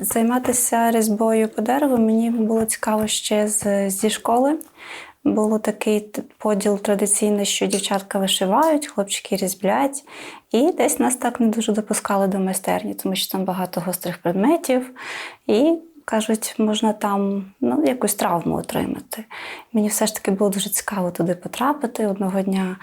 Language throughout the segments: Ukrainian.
Займатися різьбою по дереву мені було цікаво ще з, зі школи. Було такий поділ традиційний, що дівчатка вишивають, хлопчики різблять. І десь нас так не дуже допускали до майстерні, тому що там багато гострих предметів. І кажуть, можна там ну, якусь травму отримати. Мені все ж таки було дуже цікаво туди потрапити. Одного дня,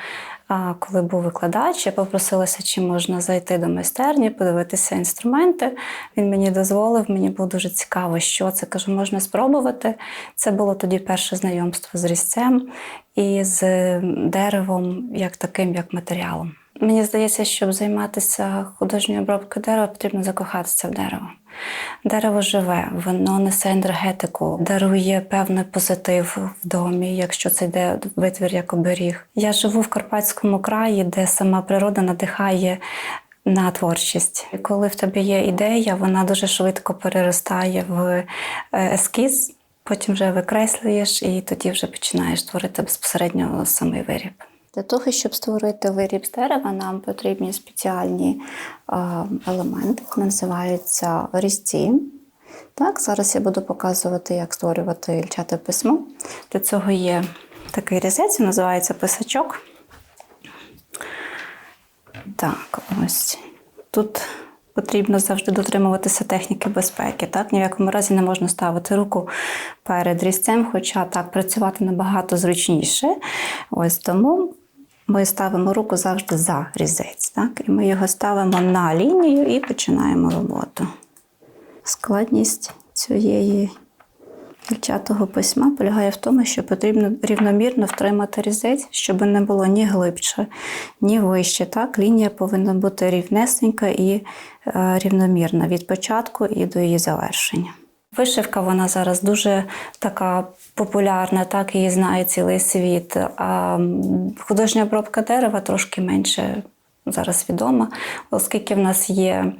коли був викладач, я попросилася, чи можна зайти до майстерні, подивитися інструменти. Він мені дозволив, мені було дуже цікаво, що це. Кажу, можна спробувати. Це було тоді перше знайомство з різцем і з деревом, як таким, як матеріалом. Мені здається, щоб займатися художньою обробкою дерева, потрібно закохатися в дерево. Дерево живе, воно несе енергетику, дарує певний позитив в домі, якщо це йде витвір як оберіг. Я живу в Карпатському краї, де сама природа надихає на творчість. Коли в тебе є ідея, вона дуже швидко переростає в е, ескіз, потім вже викреслюєш і тоді вже починаєш творити безпосередньо самий виріб. Для того, щоб створити виріб з дерева, нам потрібні спеціальні е, елементи, називаються різці. Так, зараз я буду показувати, як створювати ільчате письмо. Для цього є такий різець, називається писачок. Так, ось тут потрібно завжди дотримуватися техніки безпеки. Так? Ні в якому разі не можна ставити руку перед різцем, хоча так працювати набагато зручніше. Ось тому ми ставимо руку завжди за різець. Так? І ми його ставимо на лінію і починаємо роботу. Складність цієї Дівчатого письма полягає в тому, що потрібно рівномірно втримати різець, щоб не було ні глибше, ні вище. Так, лінія повинна бути рівнесенька і е, рівномірна від початку і до її завершення. Вишивка вона зараз дуже така популярна, так її знає цілий світ. А художня обробка дерева трошки менше зараз відома, оскільки в нас є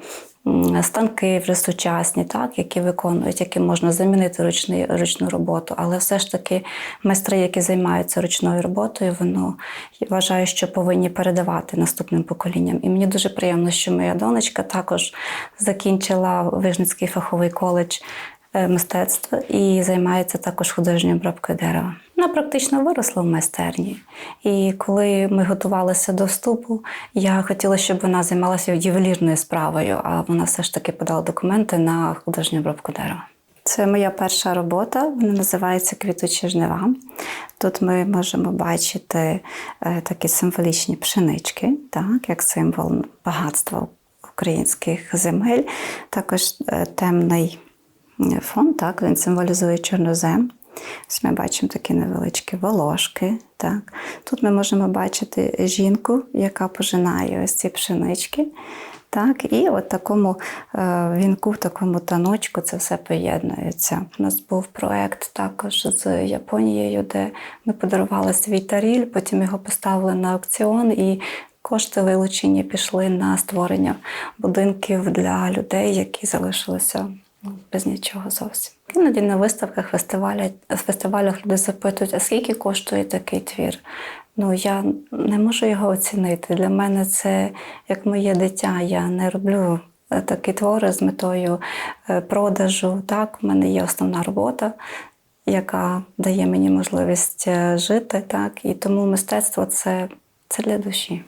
станки вже сучасні, так, які виконують, які можна замінити ручний, ручну роботу. Але все ж таки майстри, які займаються ручною роботою, воно я вважаю, що повинні передавати наступним поколінням. І мені дуже приємно, що моя донечка також закінчила Вижницький фаховий коледж мистецтв і займається також художньою обробкою дерева. Вона практично виросла в майстерні. І коли ми готувалися до вступу, я хотіла, щоб вона займалася ювелірною справою, а вона все ж таки подала документи на художню обробку дерева. Це моя перша робота, вона називається Квітучі жнива. Тут ми можемо бачити е, такі символічні пшенички, так, як символ багатства українських земель. Також е, темний фон, так, він символізує чорнозем. Ось ми бачимо такі невеличкі волошки. Так. Тут ми можемо бачити жінку, яка пожинає ось ці пшенички. Так, і от такому е, вінку, в такому таночку це все поєднується. У нас був проект також з Японією, де ми подарували свій таріль, потім його поставили на аукціон, і кошти вилучені пішли на створення будинків для людей, які залишилися без нічого зовсім. Іноді на виставках, фестивалях, фестивалях люди запитують, а скільки коштує такий твір? Ну, я не можу його оцінити. Для мене це як моє дитя. Я не роблю е, такі твори з метою е, продажу. Так, у мене є основна робота, яка дає мені можливість е, жити. Так, і тому мистецтво це, це для душі.